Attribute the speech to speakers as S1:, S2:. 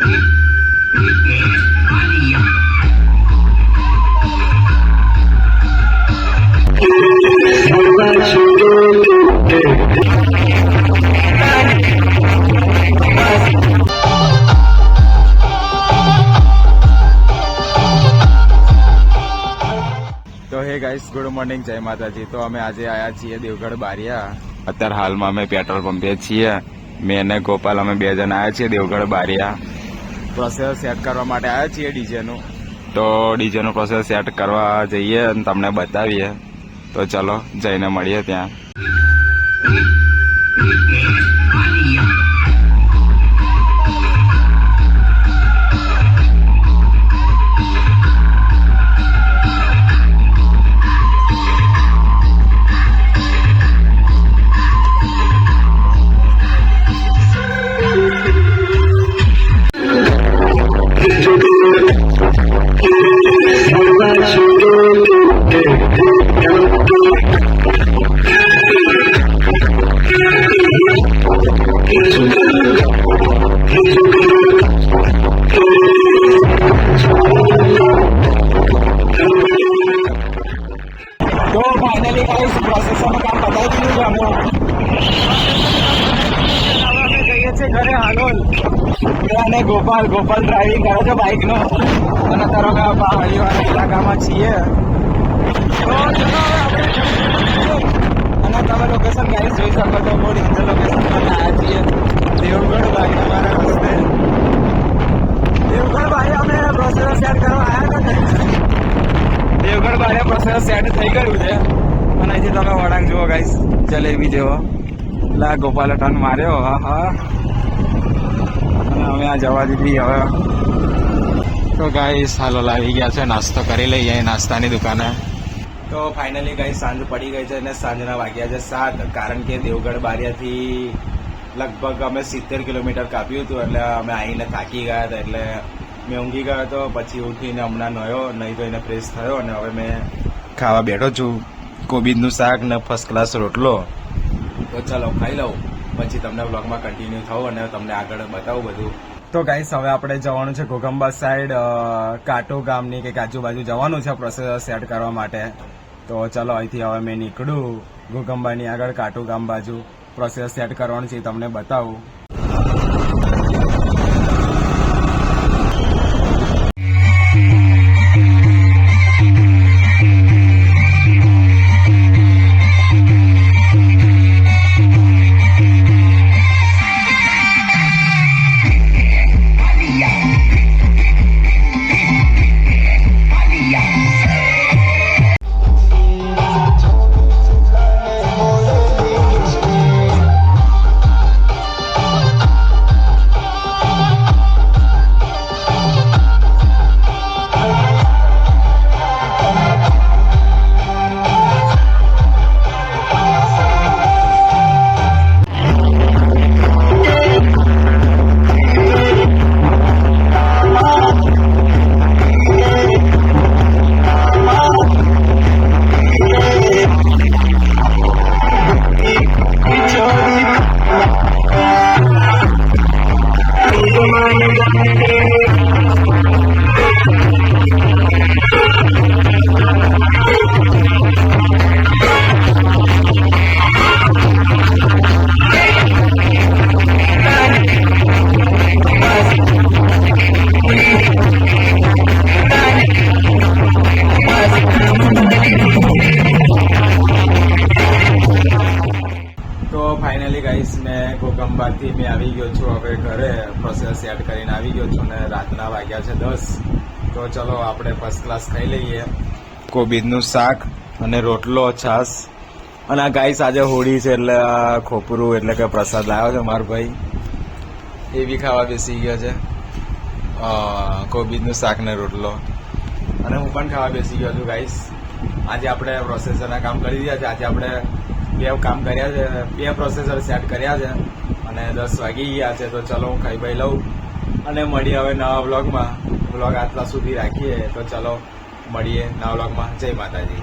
S1: તો હે guys good morning જય માતાજી. તો અમે આજે આયા છીએ દેવગઢ બારિયા. અત્યારે હાલમાં અમે પેટ્રોલ પંપે છીએ. મેં અને ગોપાલ અમે બે જણ આવ્યા છીએ દેવગઢ બારિયા. પ્રોસેસ સેટ કરવા માટે આવ્યા છીએ ડીજેનું. તો ડીજેનું પ્રોસેસ સેટ કરવા જઈએ અને તમને બતાવીએ. તો ચલો જઈને મળીએ ત્યાં. તો ફાઇનલી ગાઈસ પ્રોસેસરનું કામ પતાવી દીધું છે જઈએ છીએ ઘરે હાલોલ. અને ગોપાલ ગોપાલ ડ્રાઇવિંગ કરે છે બાઇકનો અને તારો પહાડીવાળા ઇલાકામાં છીએ. અને તમે લોકેશન ગાઈસ જોઈ શકો છો બહુ ડેન્જર લોકેશન પર આવ્યા છીએ દેવગઢ ભાઈ અમારા રસ્તે દેવગઢ ભાઈ અમે પ્રોસેસર સેટ કરવા આવ્યા હતા ને દેવગઢ સરસ સેટ થઈ ગયું છે. અને અહીંથી તમે વળાંક જુઓ ગાઈસ જલેબી જેવો. લા ગોપાલ ટર્ન માર્યો. હા હા અને અમે આ જવા દીધી. હવે તો ગાઈસ હાલો, લાવી ગયા છે. નાસ્તો કરી લઈએ નાસ્તાની દુકાને. તો ફાઇનલી ગાઈસ સાંજ પડી ગઈ છે અને સાંજના વાગ્યા છે સાત. કારણ કે દેવગઢ બારિયાથી લગભગ અમે સિત્તેર કિલોમીટર કાપ્યું હતું, એટલે અમે આવીને થાકી ગયા હતા. એટલે મેં ઊંઘી ગયો હતો, પછી ઉઠીને હમણાં નયો, નહીં તો એને ફ્રેશ થયો અને હવે મેં ખાવા બેઠો છું. કોબીજનું શાક ને ફર્સ્ટ ક્લાસ રોટલો. તો ચાલો, ખાઈ લઉં. પછી તમને બ્લોગમાં કન્ટિન્યુ થવું અને તમને આગળ બતાવું બધું. તો ગાઈસ હવે આપણે જવાનું છે ઘોગંબા સાઈડ કાટો ગામની કે આજુબાજુ જવાનું છે પ્રોસેસર સેટ કરવા માટે. તો ચલો, અહીંથી હવે મેં નીકળું. ઘોગંબાની આગળ કાટો ગામ બાજુ પ્રોસેસ સેટ કરવાનું છે તમને બતાવું. કોકંબાથી મેં આવી ગયો છું. હવે ઘરે પ્રોસેસ સેટ કરીને આવી ગયો છું અને રાતના વાગ્યા છે દસ. તો ચલો આપણે ફર્સ્ટ ક્લાસ ખાઈ લઈએ. કોબીજનું શાક અને રોટલો છાસ અને આ ગાય આજે હોળી છે એટલે આ ખોપરું એટલે કે પ્રસાદ લાવ્યો છે મારો ભાઈ. એ બી ખાવા બેસી ગયો છે. કોબીજનું શાક ને રોટલો. અને હું પણ ખાવા બેસી ગયો છું ગાઈસ. આજે આપણે પ્રોસેસરના કામ કરી રહ્યા છે. આજે આપણે બે કામ કર્યા છે. બે પ્રોસેસર સેટ કર્યા છે. અને દસ વાગી ગયા છે, તો ચલો હું ખાઈ ભાઈ લઉં. અને મળીએ હવે નવા બ્લોગમાં બ્લોગ આટલા સુધી રાખીએ, તો ચલો મળીએ નવા બ્લોગમાં જય માતાજી.